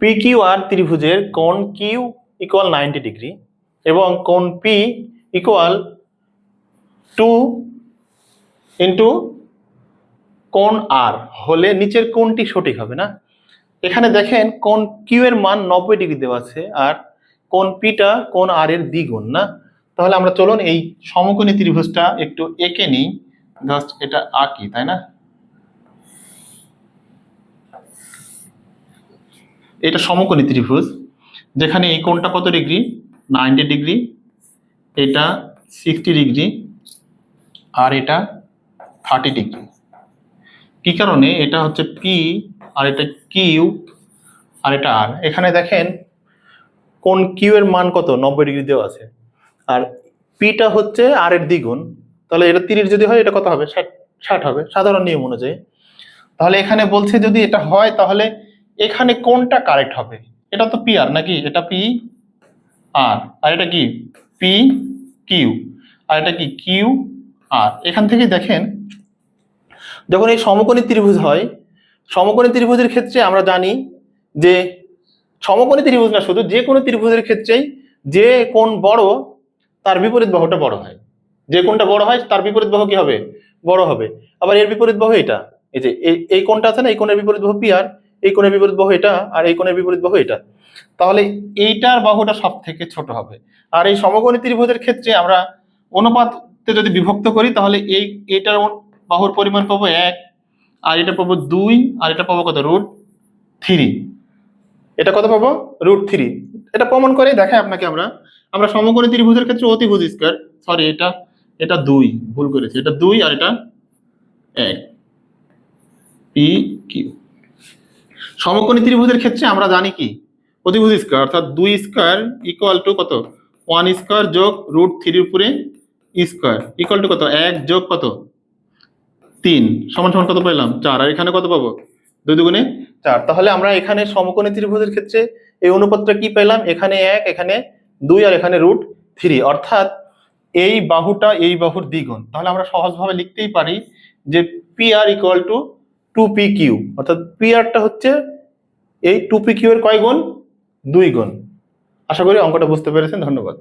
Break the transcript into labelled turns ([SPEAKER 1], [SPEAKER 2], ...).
[SPEAKER 1] P Q R ত্রিভুজের কোণ Q equal ninety degree এবং কোণ পি ইকুয়াল টু ইন্টু কোণ আর হলে নিচের কোণটি সঠিক হবে না। এখানে দেখেন কোণ কিউ এর মান নব্বই ডিগ্রি দেওয়া আছে আর কোণ পিটা কোণ আর এর দ্বিগুণ না। তাহলে আমরা চলুন এই সমকোণী ত্রিভুজটা একটু এঁকে নিই। জাস্ট এটা আঁকি, তাই না? এটা সমকোণী ত্রিভুজ, যেখানে এই কোণটা কত ডিগ্রি? Ninety degree. এটা সিক্সটি ডিগ্রি আর এটা থার্টি ডিগ্রি। কি কারণে? এটা হচ্ছে পি আর এটা কিউ আর এটা আর এখানে দেখেন কোন কিউ এর মান কত? নব্বই ডিগ্রি দেওয়া আছে। আর পিটা হচ্ছে আর এর দ্বিগুণ। তাহলে এটা তিরিশ যদি হয়, এটা কত হবে? ষাট ষাট হবে। সাধারণ নিয়ম অনুযায়ী। তাহলে এখানে বলছে যদি এটা হয়, তাহলে এখানে কোনটা কারেক্ট হবে? এটা তো পি আর নাকি? এটা পি আর আর এটা কি? পি কিউ আর এটা কি? কিউ আর এখান থেকে দেখেন, যখন এই সমকোণী ত্রিভুজ হয়, সমকোণী ত্রিভুজের ক্ষেত্রে আমরা জানি যে সমকোণী ত্রিভুজ না, শুধু যে কোনো ত্রিভুজের ক্ষেত্রেই যে কোন বড়, তার বিপরীত বাহুটা বড় হয়। যে কোনটা বড় হয়, তার বিপরীত বাহু কি হবে? বড় হবে। আবার এর বিপরীত বাহু এটা। এই যে এই- কোণটা আছে না, এই কোণের বিপরীত বাহু পি আর এই কোণের বিপরীত বাহু এটা আর এই কোণের বিপরীত বাহু এটা। তাহলে এইটার বাহুটা সব থেকে ছোট হবে। আর এই সমকোণী ত্রিভুজের ক্ষেত্রে আমরা অনুপাতে যদি বিভক্ত করি, তাহলে এই এইটার বাহুর পরিমাণ পাবো এক, আর এটা পাবো দুই, আর এটা পাবো কত? রুট থ্রি এটা কত পাবো? রুট থ্রি এটা প্রমাণ করে দেখাই আপনাকে আমরা। আমরা সমকোণী ত্রিভুজের ক্ষেত্রে অতিভুজ স্কোয়ার সরি এটা এটা দুই। ভুল করেছি। এটা দুই আর এটা এক। পি কিউ সমকোণী ত্রিভুজের ক্ষেত্রে আমরা জানি কি? অতিভুজ স্কোয়ার অর্থাৎ দুই স্কোয়ার ইকুয়াল টু কত? ওয়ান স্কোয়ার যোগ রুট থ্রির উপরে স্কোয়ার ইকুয়াল টু কত? এক যোগ কত? তিন। সমান সমান কত পেলাম? চার। আর এখানে কত পাবো? দুই দুগুণে চার। তাহলে আমরা এখানে সমকোণী ত্রিভুজের ক্ষেত্রে এই অনুপাতটা কি পেলাম? এখানে এক, এখানে দুই, আর এখানে রুট থ্রি অর্থাৎ এই বাহুটা এই বাহুর দ্বিগুণ। তাহলে আমরা সহজভাবে লিখতেই পারি যে P R equal to two P Q অর্থাৎ পি আরটা হচ্ছে এই টু পি কিউ এর কয় গুণ? দুই গুণ। আশা করি অঙ্কটা বুঝতে পেরেছেন, ধন্যবাদ।